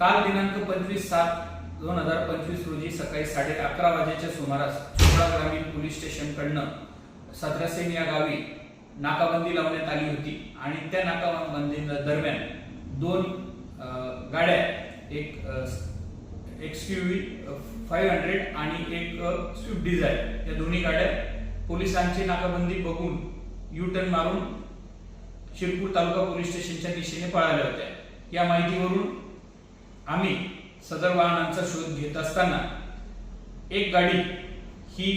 काल दिनांक पंचवीस सात दोन हजार पंचवीस रोजी सकाळी साडे अकरा वाजेच्या सुमारास चोपडा ग्रामीण पोलीस स्टेशनकडनं सतरासेन या गावी नाकाबंदी लावण्यात आली होती आणि त्या नाकाबंदी दरम्यान दोन गाड्या एक एक्सक्यूव्ही फाईव्ह हंड्रेड आणि एक स्विफ्ट डिझायर या दोन्ही गाड्या पोलिसांची नाकाबंदी बघून यू टर्न मारून शिरपूर तालुका पोलीस स्टेशनच्या दिशेने पळाल्या होत्या. या माहितीवरून आम्ही सदर वाहनांचा शोध घेत असताना एक गाडी ही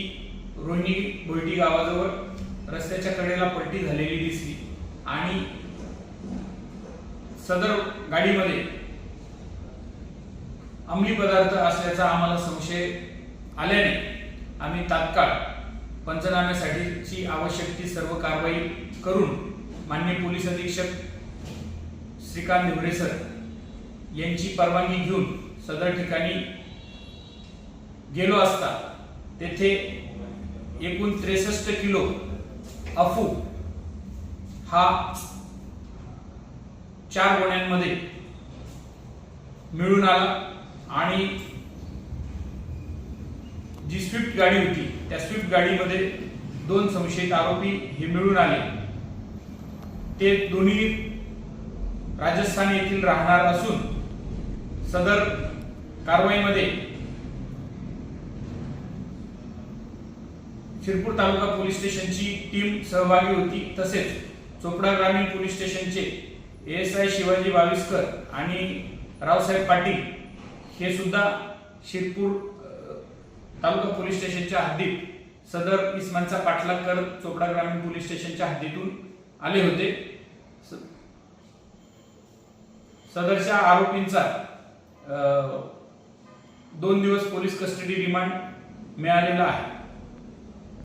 रोहिणी भोयटी गावाजवळ रस्त्याच्या कडेला पलटी झालेली दिसली आणि सदर गाडीमध्ये अंमली पदार्थ असल्याचा आम्हाला संशय आल्याने आम्ही तात्काळ पंचनाम्यासाठीची आवश्यक ती सर्व कारवाई करून मान्य पोलीस अधीक्षक श्रीकांत निवडे सर यांची परवानगी घेऊन सदर ठिकाणी गेलो असता तेथे एकूण त्रेसष्ट किलो अफू हा चार गोण्यांमध्ये मिळून आला आणि जी स्विफ्ट गाडी होती त्या स्विफ्ट गाडीमध्ये दोन संशयित आरोपी हे मिळून आले. ते दोन्ही राजस्थान येथील राहणार असून सदर कारवाईमध्ये शिरपूर तालुका पोलीस स्टेशनची टीम सहभागी होती. तसेच चोपडा ग्रामीण पोलीस स्टेशनचे एस आय शिवाजी बाविस्कर आणि रावसाहेब पाटील हे सुद्धा शिरपूर तालुका पोलीस स्टेशनच्या हद्दीत सदर इस्मानचा पाठलाग करत चोपडा ग्रामीण पोलीस स्टेशनच्या हद्दीतून आले होते. सदरच्या आरोपींचा दोन दिवस पोलीस कस्टडी रिमांड मिळालेला आहे.